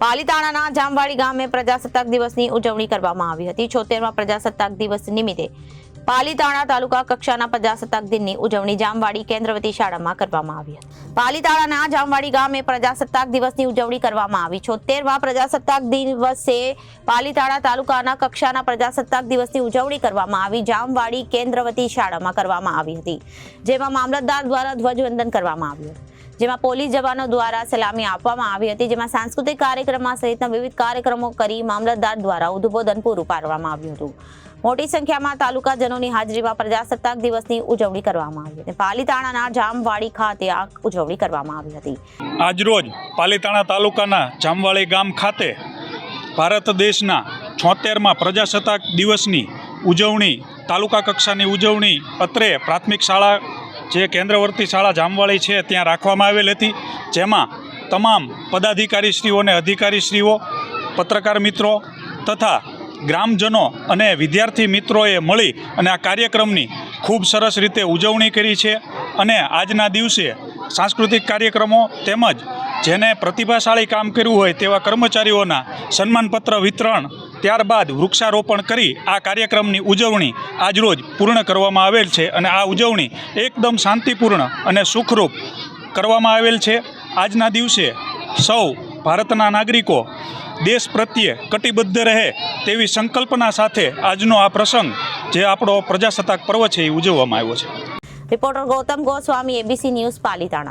પાલીતાણાના જામવાડી ગામે પ્રજાસત્તાક દિવસની ઉજવણી કરવામાં આવી હતી. છોતેરમાં પ્રજાસત્તાક દિવસ નિમિત્તે પાલીતાણા તાલુકા કક્ષાના પ્રજાસત્તાક દિનની ઉજવણી જામવાડી કેન્દ્રવતી શાળામાં કરવામાં આવી હતી. પાલીતાણાના જામવાડી ગામે પ્રજાસત્તાક દિવસની ઉજવણી કરવામાં આવી. છોતેરમા પ્રજાસત્તાક દિવસે પાલીતાણા તાલુકાના કક્ષાના પ્રજાસત્તાક દિવસની ઉજવણી કરવામાં આવી. જામવાડી કેન્દ્રવતી શાળામાં કરવામાં આવી હતી. જેમાં મામલતદાર દ્વારા ધ્વજવંદન કરવામાં આવ્યું હતું. જેમાં પોલીસ જવાનો દ્વારા સલામી આપવામાં આવી હતી, જેમાં સાંસ્કૃતિક કાર્યક્રમમાં સહિતના વિવિધ કાર્યક્રમો કરી મામલતદાર દ્વારા ઉદ્બોધન પૂરું પાડવામાં આવ્યું હતું. મોટી સંખ્યામાં તાલુકાજનોની હાજરીમાં પ્રજાસત્તાક દિવસની ઉજવણી કરવામાં આવી હતી. પાલીતાણાના જામવાડી ખાતે આ ઉજવણી કરવામાં આવી હતી. આજરોજ પાલીતાણા તાલુકાના જામવાડી ગામ ખાતે ભારત દેશના છોતેરમાં પ્રજાસત્તાક દિવસની ઉજવણી, તાલુકા કક્ષાની ઉજવણી અત્રે પ્રાથમિક શાળા જે કેન્દ્રવર્તી શાળા જામવાળી છે, ત્યાં રાખવામાં આવેલ હતી. જેમાં તમામ પદાધિકારીશ્રીઓ અને અધિકારીશ્રીઓ, પત્રકાર મિત્રો તથા ગ્રામજનો અને વિદ્યાર્થી મિત્રોએ મળી અને આ કાર્યક્રમની ખૂબ સરસ રીતે ઉજવણી કરી છે અને આજના દિવસે સાંસ્કૃતિક કાર્યક્રમો તેમજ જેને પ્રતિભાશાળી કામ કર્યું હોય તેવા કર્મચારીઓના સન્માનપત્ર વિતરણ ત્યારબાદ વૃક્ષારોપણ કરી આ કાર્યક્રમની ઉજવણી આજરોજ પૂર્ણ કરવામાં આવેલ છે અને આ ઉજવણી એકદમ શાંતિપૂર્ણ અને સુખરૂપ કરવામાં આવેલ છે. આજના દિવસે સૌ ભારતના નાગરિકો દેશ પ્રત્યે કટિબદ્ધ રહે તેવી સંકલ્પના સાથે આજનો આ પ્રસંગ જે આપણો પ્રજાસત્તાક પર્વ છે એ ઉજવવામાં આવ્યો છે. Reporter Gautam Goswami ABC news Palitana.